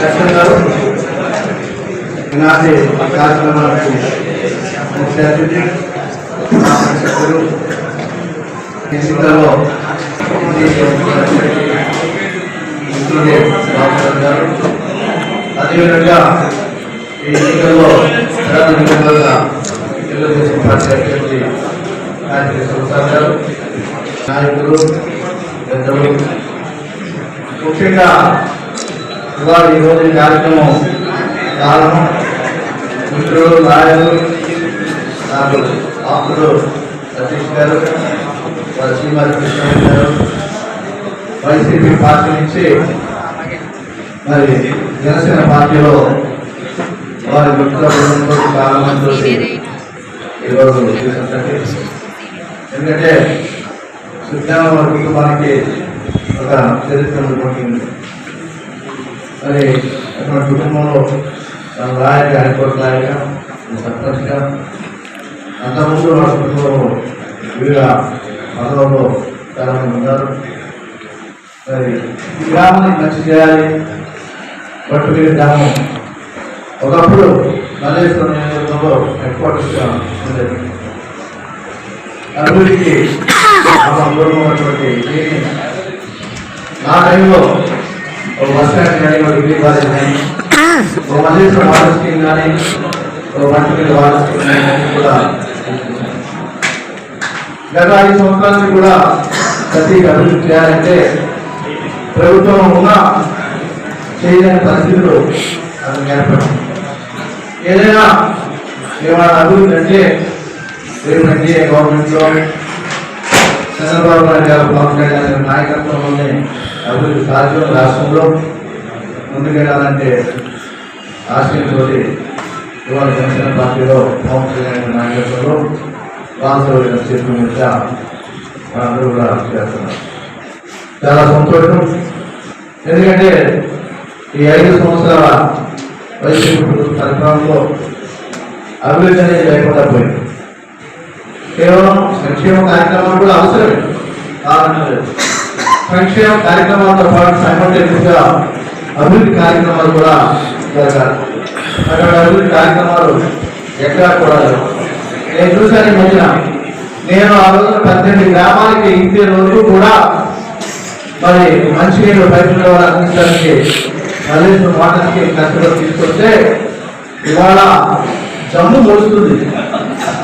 దర్శన్ గారు ఈనాటి కార్యక్రమాలకు ముఖ్య అతిథి మా సభ్యులు ఎన్నికల్లో మిత్రులు గారు అదేవిధంగా ఈ ఎన్నికల్లో ప్రాథమికంగా తెలుగుదేశం పార్టీ అభ్యర్థి నాయకులు గారు నాయకులు పెద్దలు. ముఖ్యంగా ఇవాళ ఈరోజు కార్యక్రమం కారణం మిత్రులు నాయకులు నాకు ఆకులు సతీష్ గారు. శ్రీమతి కృష్ణ గారు వైసీపీ పార్టీ నుంచి మరి జనసేన పార్టీలో వారి మిత్ర బృందంతో చాలా మంది ఈరోజు ఎందుకంటే సుజ్ఞాన వారి కుటుంబానికి ఒక చరిత్ర ఉంటుంది మరి అటువంటి కుటుంబంలో తన రాయక హైకోర్టు రాయక సర్పంచ్గా అంతకుముందు వారి కుటుంబంలో వివిధ మనలో చాలా ఉన్నారు. మరి ఈ గ్రామానికి మంచి చేయాలి. పట్టుకుని గ్రామం ఒకప్పుడు మల్లేశ్వరం నియోజకవర్గంలో హెడ్ క్వార్టర్స్గా ఉండేది. అభివృద్ధికి దూరం ఉన్నటువంటి నా టైంలో ఒక బస్ స్టాండ్ కానీ ఒక డిగ్రీ కాలేజ్ కానీ ఒక మల్లేశ్వరం వాటర్ స్కీమ్ కానీ ఒక మంచి వాటర్ స్కీమ్ కానీ కూడా గత ఐదు సంవత్సరాల కూడా ప్రతి అభివృద్ధి చేయాలంటే ప్రభుత్వం ఉన్న చేయలేని పరిస్థితులు అది ఏర్పడింది ఏదైనా ఏమైనా అభివృద్ధి అంటే రేపు ఎన్డీఏ గవర్నమెంట్లో చంద్రబాబు నాయుడు గారు పవన్ కళ్యాణ్ గారి నాయకత్వంలోనే అభివృద్ధి సాధ్యం రాష్ట్రంలో ముందుకెళ్ళాలంటే ఆశయంతో ఇవాళ జనసేన పార్టీలో పవన్ కళ్యాణ్ గారి నాయకత్వంలో ట్రాన్స్ఫర్ చేసిన మీద మనందరూ కూడా చేస్తున్నారు. చాలా సంతోషం. ఎందుకంటే ఈ ఐదు సంవత్సరాల వైసీపీ ప్రభుత్వ అభివృద్ధి అనేది లేకుండా పోయింది. కేవలం సంక్షేమ కార్యక్రమాలు కూడా అవసరమే. కారణం లేదు. సంక్షేమ కార్యక్రమాలతో పాటు సైమల్టేనియస్గా అభివృద్ధి కార్యక్రమాలు కూడా జరగాలి. అక్కడ అభివృద్ధి కార్యక్రమాలు ఎక్కడా కూడా నేను చూశాను ఈ మధ్యన. నేను ఆ రోజున పద్దెనిమిది గ్రామాలకి ఇంటి రోజు కూడా మరి మంచినీళ్ళు పైపుల ద్వారా అందించడానికి మల్లేశ్వరం వాటర్కి స్కీమ్ తీసుకొస్తే ఇవాళ జమ్ము మోస్తుంది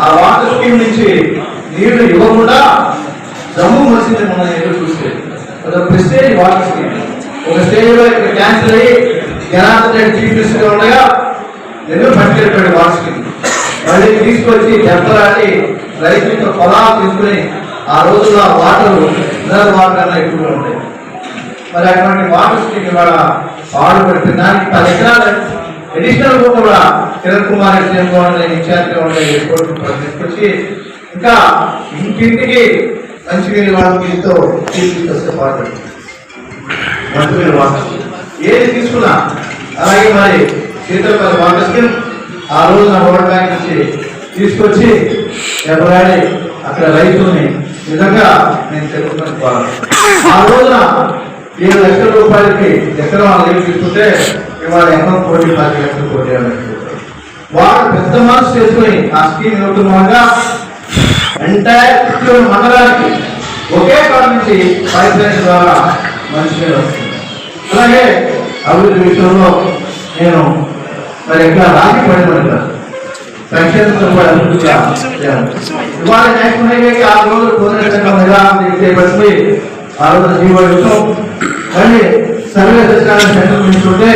ఆ వాటర్ స్కీమ్ నుంచి నీళ్ళు ఇవ్వకుండా జమ్ము మోసింది మన ఎదురు చూస్తే. ఒక ప్రెస్టేజ్ వాటర్ స్కీమ్ ఒక స్టేజ్లో ఇక్కడ క్యాన్సిల్ అయ్యి జనార్దన్ రెడ్డి చీఫ్ మినిస్టర్గా ఉండగా ఎన్నో పట్టుకెళ్ళిపోయాడు వాటర్ స్కీమ్ మళ్ళీ తీసుకొచ్చి దెబ్బలాడి యొక్క పొలాలు తీసుకుని ఆ రోజుల్లో ఆ వాటర్ మినరల్ వాటర్ కన్నా ఎక్కువగా ఉంటాయి. మరి అటువంటి వాటర్ స్కీమ్ ఇవాళ పాడు పాడుపడితే దానికి పది ఎకరాలు అడిషనల్ కూడా కిరణ్ కుమార్ ఎస్ఎం గవర్నమెంట్ ఇన్ఛార్జ్గా ఉండే తీసుకొచ్చి ఇంకా ఇంటింటికి మంచినీళ్ళు వాటర్ నీళ్ళతో తీసుకొస్తే పాటు మంచినీళ్ళు వాటర్. ఏది తీసుకున్నా అలాగే మరి శీతలపల్లి వాటర్ స్కీమ్ ఆ రోజు నా బ్యాంక్ నుంచి తీసుకొచ్చి ఎవరాడి అక్కడ రైతుని నిజంగా నేను తెలుసుకున్నాను ఆ రోజున ఏడు లక్షల రూపాయలకి ఎకరం అడిగి తీసుకుంటే ఇవాళ ఎకరం కోటి పది లక్షలు కోటి యాభై లక్షలు. పెద్ద మనసు చేసుకుని ఆ స్కీమ్ ఇవ్వకుండా ఎంటైర్ మండలానికి ఒకే కాడ నుంచి పైప్ లైన్ ద్వారా మంచి వస్తుంది అలాగే అభివృద్ధి విషయంలో నేను మరి ఎట్లా రాజీ పడిన సంక్షేమంతో ఇవాళ నేషనల్ హైవేకి ఆరు రోజులు పునరుద్ధరణ చేపట్టి ఆ రోజు జీవో మళ్ళీ సర్వే దర్శనాన్ని సెంటర్ తీసుకుంటే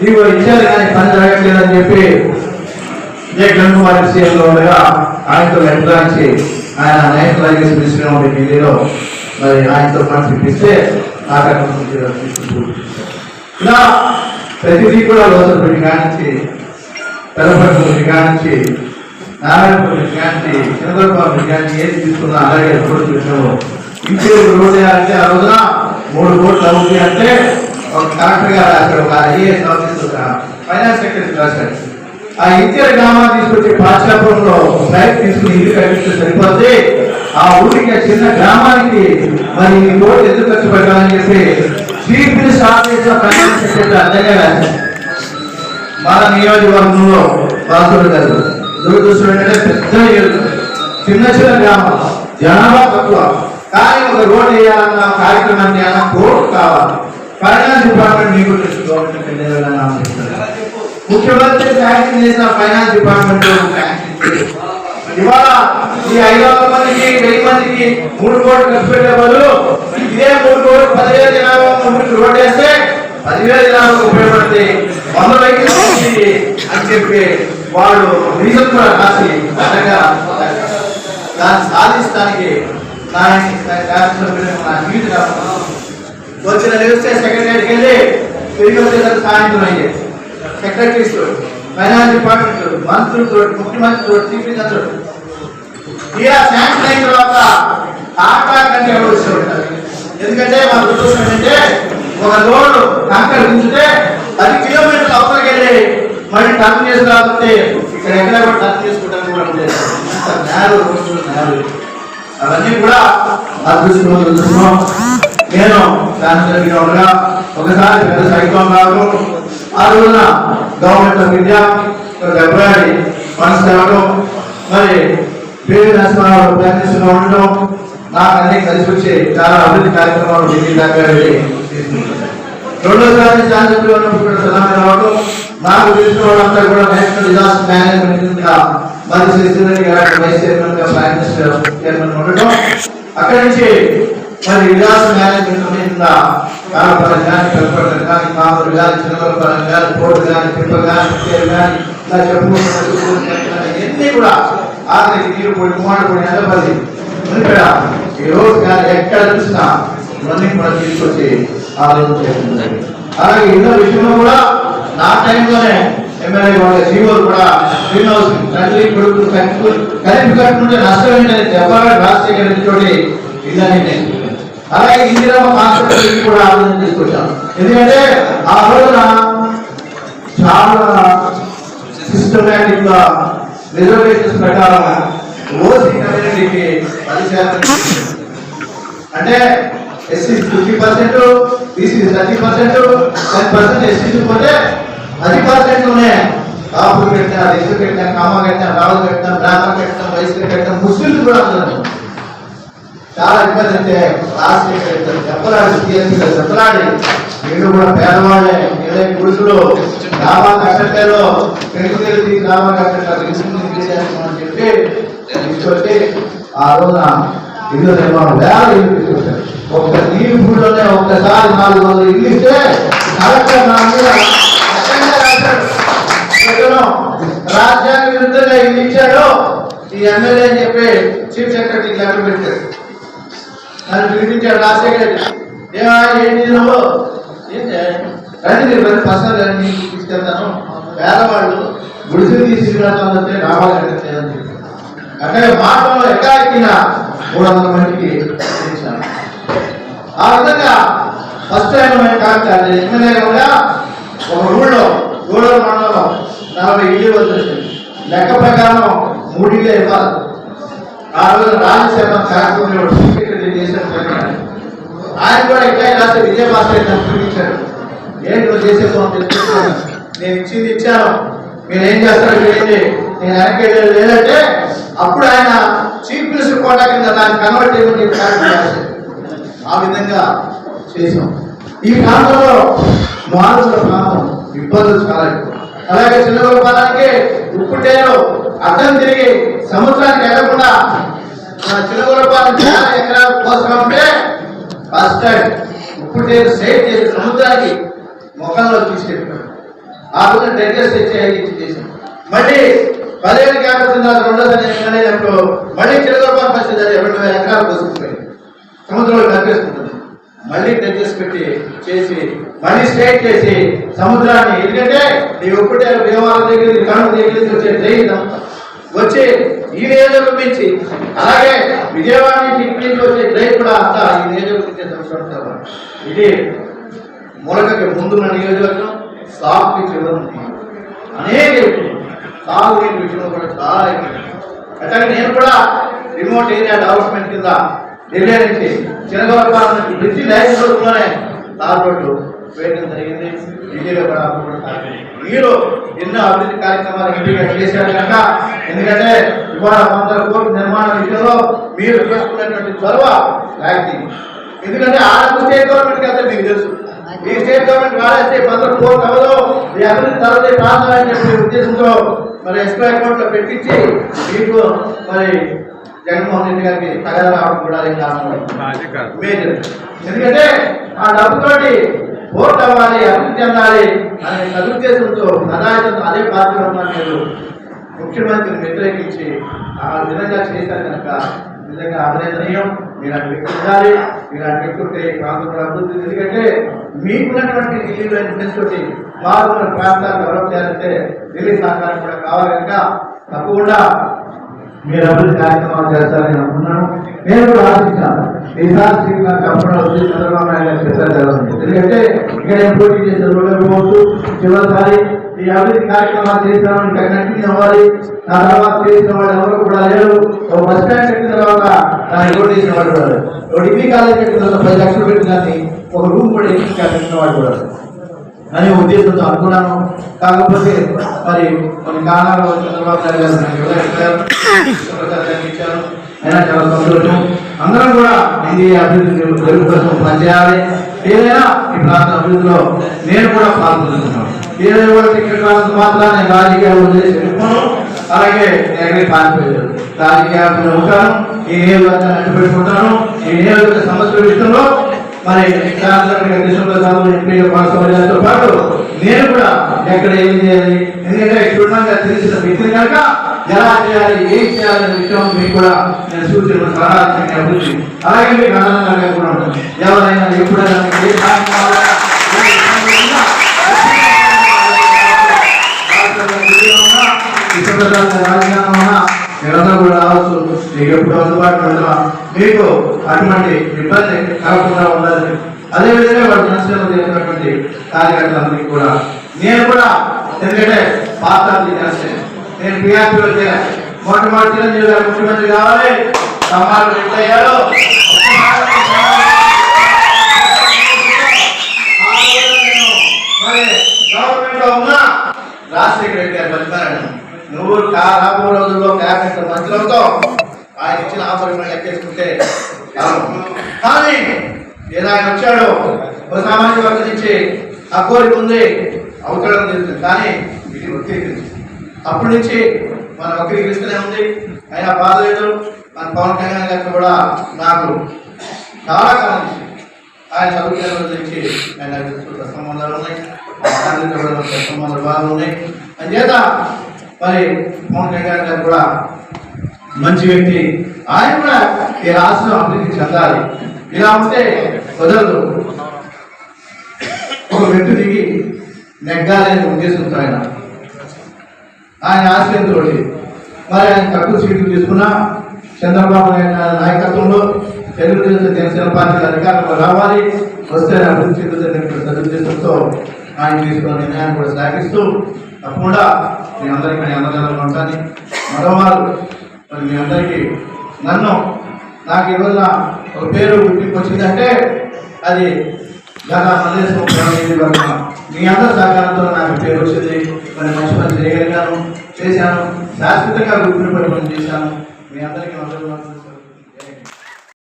జీవో ఇచ్చారు కానీ పని జరగట్లేదని చెప్పి జే కిరణ్ కుమార్ సీఎంలో ఉండగా ఆయనతో లెటర్ ఆయన నేషనల్ హైవేస్ మినిస్టర్ ఉండే ఢిల్లీలో మరి ఆయనతో పాటు పిలిపిస్తే ఆ రకం ఇలా ప్రతిదీ కూడా లోతు పెట్టి కానించి తెల్లపట్టు పెట్టి కానించి నారాయణపల్లి క్యాంటీ చంద్రబాబు క్యాంటీ ఏది తీసుకున్నా అలాగే ఎప్పుడు చూసాము ఇంకేది రోడ్డు వేయాలంటే ఆ రోజున మూడు కోట్లు అవుతుంది అంటే ఒక కలెక్టర్ గారు రాశాడు ఒక ఐఏఎస్ ఆఫీసర్ ఫైనాన్స్ సెక్రటరీ రాశాడు ఆ ఇంటియర్ గ్రామాన్ని తీసుకొచ్చి పాఠశాపురంలో ఫ్లైట్ తీసుకుని ఇల్లు కట్టిస్తే సరిపోతే ఆ ఊరికి ఆ చిన్న గ్రామానికి మరి ఈ కోట్లు ఎందుకు ఖర్చు పెట్టాలని చెప్పి చీఫ్ మినిస్టర్ ఆఫీస్లో ఫైనాన్స్ సెక్రటరీ అర్థంగా రాశాడు మన నియోజకవర్గంలో వాసుడు గారు. దురదృష్టం ఏంటంటే పెద్ద చిన్న చిన్న గ్రామం జనాభా తక్కువ. కానీ ఒక రోడ్ వేయాలన్న కార్యక్రమాన్ని అన్న కోర్టు కావాలి. ఫైనాన్స్ డిపార్ట్మెంట్ మీకు తెలుసు. గవర్నమెంట్ ముఖ్యమంత్రి శాంక్షన్ చేసిన ఫైనాన్స్ డిపార్ట్మెంట్ ఇవాళ ఈ ఐదు వందల మందికి వెయ్యి మందికి మూడు కోట్లు ఖర్చు పెట్టే బదులు ఇదే మూడు కోట్లు పదివేల జనాభా ముందుకు రోడ్ వేస్తే పదివేల జనాభాకు ఉపయోగపడితే వంద వెహికల్స్ అని చెప్పి వాళ్ళు రీజన్ కూడా రాసి చక్కగా దాన్ని సాధించడానికి నా శాసనసభ్యులు వచ్చిన న్యూస్ సెక్రటరీకి వెళ్ళి తిరిగి వచ్చేసరికి సాయంత్రం అయ్యేది. సెక్రటరీస్ ఫైనాన్స్ డిపార్ట్మెంట్ మంత్రులు చూడు ముఖ్యమంత్రి ముఖ్యమంత్రితో చీఫ్ మినిస్టర్ తీరా శాంక్షన్ అయిన తర్వాత టాటా కంటే ఎవరు ఉంటారు ఎందుకంటే మన ఉద్దేశం ఏంటంటే ఒక రోడ్డు కంకర ఉంచితే పది కిలోమీటర్లు అవతలకి వెళ్ళి మళ్ళీ టర్న్ చేసి రాకపోతే ఇక్కడ ఎక్కడ కూడా టర్న్ చేసుకుంటాను కూడా నేరు రోడ్లు నేరు అవన్నీ కూడా అదృష్టం చూస్తున్నాం. నేను శాసనసభ్యుగా ఉండగా ఒకసారి పెద్ద సైక్లోన్ రావడం ఆ రోజున గవర్నమెంట్ ఆఫ్ ఇండియా ఫిబ్రవరి మనసు తేవడం మరి పేరు నరసింహారావు ప్రయత్నిస్తూనే ఉండడం నాకు అన్ని కలిసి వచ్చే చాలా అభివృద్ధి కార్యక్రమాలు ఢిల్లీ దాకా వెళ్ళి రెండోసారి శాసనసభ్యులు ఉన్నప్పుడు కూడా రావడం నాకు తెలిసిన వాళ్ళంతా కూడా నేషనల్ డిజాస్టర్ మేనేజ్మెంట్ మరి శ్రీధర్ గారు వైస్ చైర్మన్గా ప్రైమ్ మినిస్టర్ చైర్మన్ ఉండటం అక్కడి నుంచి మరి డిజాస్టర్ మేనేజ్మెంట్ మీద కాలపరం కానీ పెద్దపడం కానీ కామరు కానీ చిన్నపరం కానీ కోర్టు కానీ తిప్ప కానీ పేరు కానీ ఇలా చెప్పుకుంటున్న ఎన్ని కూడా ఆఖరికి నీరు పోయి కుమారుడు పోయి ఎండపల్లి మునిపెడ ఈ కానీ ఎక్కడ చూసినా ఇవన్నీ కూడా తీసుకొచ్చి ఆలోచన చేస్తుంది అలాగే ఇన్న విషయంలో కూడా నా టైంలోనే ఎమ్మెల్యే వాళ్ళ జీవోలు కూడా గ్రీన్ హౌస్ తల్లి కలిపి కట్టుకుంటే నష్టం ఏంటని చెప్పాలని రాజశేఖర్ రెడ్డి తోటి ఇదని నేను అలాగే ఇందిరమ్మ కాన్సెప్ట్ కూడా ఆలోచన తీసుకొచ్చాం. ఎందుకంటే ఆ రోజున చాలా సిస్టమేటిక్గా రిజర్వేషన్స్ ప్రకారం ఓసీ కమ్యూనిటీకి పది శాతం అంటే SC fifty percent BC thirty percent ten percent SC పోతే పది పర్సెంట్ ఉన్నాయి కాపులు పెట్టినా రైతు పెట్టినా కామ పెట్టినా రావులు పెట్టినా బ్రాహ్మణ పెట్టినా వయసు పెట్టినా ముస్లింలు కూడా ఉన్నారు చాలా ఇబ్బంది అంటే రాజశేఖర్ చెప్పలాడి సీఎంసీ చెప్పలాడి వీళ్ళు కూడా పేదవాళ్ళే. ఏదైతే పురుషులు. లాభా కట్టలో పెళ్ళి తెలిసి లాభా కట్టారు చెప్పి తీసుకొచ్చి ఆ రోజున ఇల్లు నిర్మాణం వేల ఇల్లు తీసుకొచ్చారు. ఒక్క నీరు గుడిలోనే ఒక్కసారి నాలుగు వందలు ఇల్లు ఇస్తే కలెక్టర్ నా మీద రాజ్యాంగ విరుద్ధంగా ఇల్లు ఇచ్చాడు. ఈ ఎమ్మెల్యే అని చెప్పి చీఫ్ సెక్రటరీ లెటర్ పెట్టాడు నన్ను పిలిపించాడు రాజశేఖర ఏమా ఏంటి నువ్వు రండి మీరు రండి పర్సనల్ రండి మీకు తీసుకెళ్తాను. పేదవాళ్ళు గుడిసెలు తీసుకురావాలంటే రావాలంటే చేయాలని చెప్పి అక్కడ మాటల్లో ఎక్కిన మూడు వందల మందికి ఆ విధంగా ఫస్ట్ టైం మేము కాదు ఎమ్మెల్యేగా ఒక ఊళ్ళో గూడూరు మండలం నలభై ఇళ్ళు వదిలేసింది లెక్క ప్రకారం మూడు ఇల్లు ఇవ్వాలి. ఆ రోజు రాజశేఖరం కార్యక్రమం ఆయన కూడా ఇట్లా రాస్తే విజయభాస్కర్ నన్ను చూపించాడు. ఏంటి నువ్వు చేసేదో తెలుసుకున్నాను నేను ఇచ్చింది ఇచ్చాను. మీరు ఏం చేస్తారో చేయండి నేను వెనక్కి లేదంటే అప్పుడు ఆయన చీఫ్ మినిస్టర్ కోటా కింద దాన్ని కన్వర్ట్ చేయమని ఆ విధంగా చేసాం ఈ ప్రాంతంలో మారుతున్న ప్రాంతం ఇబ్బందులు చాలా ఎక్కువ. అలాగే చిన్నగోపాలానికి ఉప్పుటేరు అడ్డం తిరిగి సముద్రానికి వెళ్ళకుండా చిన్నగోపాలం చాలా ఎకరాలు కోసం ఉంటే ఫస్ట్ ఇప్పుడు నేను సేవ్ చేసి సముద్రానికి ముఖంలో తీసుకెళ్ళిపోయాడు ఆ రోజు డెడ్జెస్ తెచ్చి ఐదు మళ్ళీ పదిహేను గ్యాప్ వచ్చిన రెండోసారి అనేటప్పుడు మళ్ళీ చిన్నగోపాలం పరిస్థితి అది రెండు వేల ఎకరాలు కోసుకుపోయింది సముద్రంలో కనిపిస్తుంటుంది మళ్ళీ టెచెస్ పెట్టి చేసి మళ్ళీ స్ట్రైట్ చేసి సముద్రాన్ని. ఎందుకంటే నీ ఒక్కటే భీమవరం దగ్గర నుంచి దగ్గర వచ్చే ట్రైన్ వచ్చి ఈ నియోజకవర్గం నుంచి అలాగే విజయవాడ నుంచి ఇక్కడి నుంచి వచ్చే ట్రైన్ కూడా అంతా ఈ నియోజకవర్గం సంస్కృతం ఇది మొలకకి ముందున్న నియోజకవర్గం సాగుకి చివరి అనేక ఎక్కువ. సాగునీటి విషయంలో కూడా చాలా ఎక్కువ. అట్లాగే నేను కూడా రిమోట్ ఏరియా డెవలప్మెంట్ కింద ఢిల్లీ నుంచి చిన్నగొప్ప బ్రిడ్జి లైన్ రోడ్లోనే తార్ రోడ్డు వేయడం జరిగింది. ఢిల్లీలో కూడా. మీరు ఎన్నో అభివృద్ధి కార్యక్రమాలు ఇంటిగా చేశారు కనుక ఎందుకంటే ఇవాళ వందల కోట్ల నిర్మాణ విషయంలో మీరు చేసుకున్నటువంటి చొరవ లాంటి ఎందుకంటే ఆ స్టేట్ గవర్నమెంట్ అయితే మీకు తెలుసు. ఈ స్టేట్ గవర్నమెంట్ వాడేస్తే వందల కోట్లు అవ్వదు ఈ అభివృద్ధి తర్వాత ప్రాంతాలని చెప్పే ఉద్దేశంతో మరి ఎస్బీఐ అకౌంట్లో పెట్టించి మీకు మరి జగన్మోహన్ రెడ్డి గారికి తగద రావడం కూడా అదే కారణం మేజర్. ఎందుకంటే ఆ డబ్బుతోటి ఓట్ అవ్వాలి అభివృద్ధి చెందాలి అనే సదుద్దేశంతో సదాయతంతో అదే పార్టీలో ఉన్న మీరు ముఖ్యమంత్రిని వ్యతిరేకించి ఆ విధంగా చేశారు కనుక నిజంగా అభినందనీయం మీలాంటి వ్యక్తి ఉండాలి మీలాంటి వ్యక్తి ఉంటే ప్రాంతంలో అభివృద్ధి ఉంది. ఎందుకంటే మీకున్నటువంటి ఢిల్లీలో ఇన్ఫ్లుయెన్స్ తోటి మారుమూల ప్రాంతాలు డెవలప్ చేయాలంటే ఢిల్లీ సహకారం కూడా కావాలి కనుక తప్పకుండా మీరు అభివృద్ధి కార్యక్రమాలు చేస్తారని అనుకున్నాను. నేను కూడా ఆశించాను. ఈసారి శ్రీకాంత్ కంపెనీ వచ్చి చంద్రబాబు నాయుడు గారు చెప్పారు జరుగుతుంది. ఎందుకంటే ఇక్కడ నేను పోటీ చేసే చూడకపోవచ్చు చివరిసారి ఈ అభివృద్ధి కార్యక్రమాలు చేస్తాను ఇంకా కంటిన్యూ అవ్వాలి నా తర్వాత చేసిన వాళ్ళు ఎవరు కూడా లేరు. ఒక బస్ స్టాండ్ పెట్టిన తర్వాత దాన్ని ఎవరు చేసిన వాళ్ళు కూడా లేరు. ఒక డిగ్రీ కాలేజ్ పెట్టిన తర్వాత పది లక్షలు పెట్టినది ఒక రూమ్ కూడా ఎక్కి కట్టిన వాడు కూడా అనే ఉద్దేశంతో అనుకున్నాను. కాకపోతే మరి కొన్ని కారణాల వల్ల చంద్రబాబు నాయుడు గారు ఇచ్చారు. అయినా చాలా సంతోషం. అందరం కూడా ఎన్డీఏ అభివృద్ధి తెలుగు కోసం పనిచేయాలి. ఏదైనా ఈ ప్రాంత అభివృద్ధిలో నేను కూడా పాల్గొంటున్నాను. ఏదైనా కూడా టికెట్ రానంత మాత్రం నేను రాజకీయాలు వదిలేసి అలాగే నేను పాల్పోయాను రాజకీయాలు ఉంటాను ఈ నియోజకవర్గాన్ని అడ్డు పెట్టుకుంటాను ఈ నియోజకవర్గ సమస్యల విషయంలో మరి కృష్ణప్రసాద్ సాగు ఎంపీగా పాటు నేను కూడా ఎక్కడ ఏం చేయాలి? ఎందుకంటే క్షుణ్ణంగా తెలిసిన వ్యక్తిని కనుక ఎలా చేయాలి? ఏం చేయాలనే విషయం మీకు కూడా నేను సూచనలు సలహా అభివృద్ధి అలాగే మీకు ఆనందంగా కూడా ఉంటుంది. ఎవరైనా ఎప్పుడైనా మీకు ఏ కార్యక్రమాలు కూడా మీకు ఎప్పుడు అందుబాటులో మీకు అటువంటి ఇబ్బంది కలగకుండా ఉండాలి అదేవిధంగా వాడు జనసేన చేసినటువంటి కార్యకర్తలందరికీ కూడా. నేను కూడా ఎందుకంటే పాత్రలు నేను పిఆర్పీలో చేరాను. మొట్టమొదటి ముఖ్యమంత్రి కావాలి. సమాజం ఎట్లయ్యారో గవర్నమెంట్లో ఉన్నా రాజశేఖర రెడ్డి గారు నువ్వు రాబో రోజుల్లో క్యాబినెట్ మంత్రులతో ఆయన ఇచ్చిన ఆఫర్ లెక్కేసుకుంటే కానీ ఏదో ఆయన వచ్చాడు. ఒక సామాజిక వర్గం నుంచి ఆ కోరిక ఉంది. అవకాశం తెలుస్తుంది కానీ ఇది వక్రీకరించింది అప్పటి నుంచి మన వక్రీకరిస్తూనే ఉంది. అయినా బాధ లేదు మన పవన్ కళ్యాణ్ గారు కూడా నాకు చాలా కాలం ఆయన చదువుకునే రోజు నుంచి ఆయన సంబంధాలు ఉన్నాయి. సంబంధాలు బాగా ఉన్నాయి. అంచేత మరి పవన్ కళ్యాణ్ గారు కూడా మంచి వ్యక్తి. ఆయన కూడా ఈ రాష్ట్రం అభివృద్ధి చెందాలి. ఇలా ఉంటే కుదరదు. ఒక మెట్టు దిగి నెగ్గాలనే ఉద్దేశంతో ఆయన. ఆయన ఆశయంతో మరి ఆయన తక్కువ సీట్లు తీసుకున్నా చంద్రబాబు నాయుడు నాయకత్వంలో తెలుగుదేశం జనసేన పార్టీ అధికారంలో రావాలి. వస్తే అభివృద్ధి చెందుతున్న సదుద్దేశంతో ఆయన తీసుకున్న నిర్ణయాన్ని కూడా సాగిస్తూ తప్పకుండా మీ అందరికీ నేను అందజాలను ఉంటాను మరోమారు మరి మీ అందరికీ నన్ను నాకు ఈ ఒక పేరు గుర్తింపు వచ్చిందంటే అది గత ప్రదేశం వరకు మీ అందరి సహకారంతో నాకు పేరు వచ్చింది. మరి మంచి పని చేయగలిగాను చేశాను. శాశ్వతంగా గుర్తింపు పని చేశాను. మీ అందరికీ అందరూ